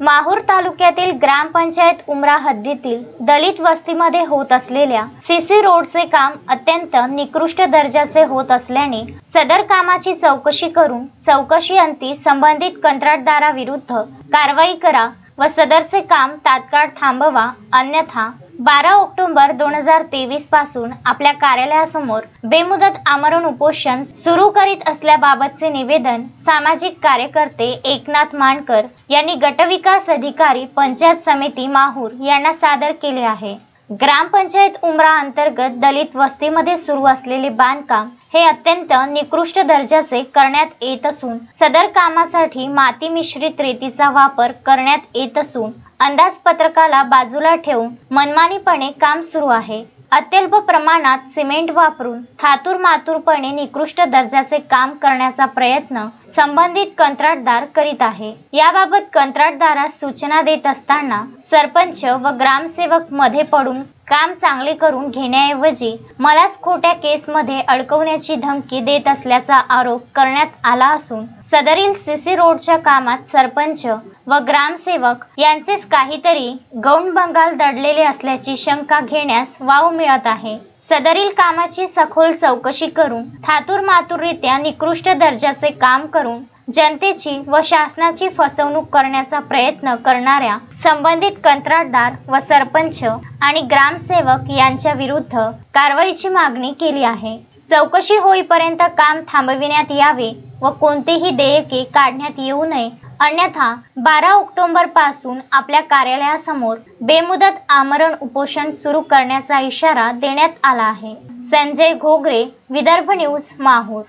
माहूर तालुक्यातील ग्रामपंचायत उमरा हद्दीतील दलित वस्तीमध्ये होत असलेल्या सीसी रोडचे काम अत्यंत निकृष्ट दर्जाचे होत असल्याने सदर कामाची चौकशी करून चौकशी अंती संबंधित कंत्राटदाराविरुद्ध कारवाई करा व सदरचे काम तात्काळ थांबवा अन्यथा बारा ऑक्टोबर दोन हजार तेवीसपासून आपल्या कार्यालयासमोर बेमुदत आमरण उपोषण सुरू करीत असल्याबाबतचे निवेदन सामाजिक कार्यकर्ते एकनाथ मानकर यांनी गटविकास अधिकारी पंचायत समिती माहूर यांना सादर केले आहे. ग्रामपंचायत उमरा अंतर्गत दलित वस्तीमध्ये सुरू असलेले बांधकाम हे अत्यंत निकृष्ट दर्जाचे करण्यात येत असून सदर कामासाठी माती मिश्रित रेतीचा वापर करण्यात येत असून अंदाजपत्रकाला बाजूला ठेवून मनमानीपणे काम सुरू आहे. अत्यल्प प्रमाणात सिमेंट वापरून थातूर मातूरपणे निकृष्ट दर्जाचे काम करण्याचा प्रयत्न संबंधित कंत्राटदार करीत आहे. याबाबत कंत्राटदारास सूचना देत असताना सरपंच व ग्रामसेवकमध्ये पडून काम चांगले करून घेण्याऐवजी मलाच खोट्या केसमध्ये अडकवण्याची धमकी देत असल्याचा आरोप करण्यात आला असून सदरील सीसी रोडच्या कामात सरपंच व ग्रामसेवक यांचेच काहीतरी गौण बंगाल दडलेले असल्याची शंका घेण्यास वाव मिळत आहे. सदरील कामाची सखोल चौकशी करून थातूर मातुररित्या निकृष्ट दर्जाचे काम करून जनतेची व शासनाची फसवणूक करण्याचा प्रयत्न करणाऱ्या संबंधित कंत्राटदार व सरपंच आणि ग्रामसेवक यांच्या विरुद्ध कारवाईची मागणी केली आहे. चौकशी होईपर्यंत काम थांबविण्यात यावे व कोणतेही देयके काढण्यात येऊ नये. अन्यथा बारा ऑक्टोबरपासून आपल्या कार्यालयासमोर बेमुदत आमरण उपोषण सुरू करण्याचा इशारा देण्यात आला आहे. संजय घोगरे विदर्भ न्यूज माहूर.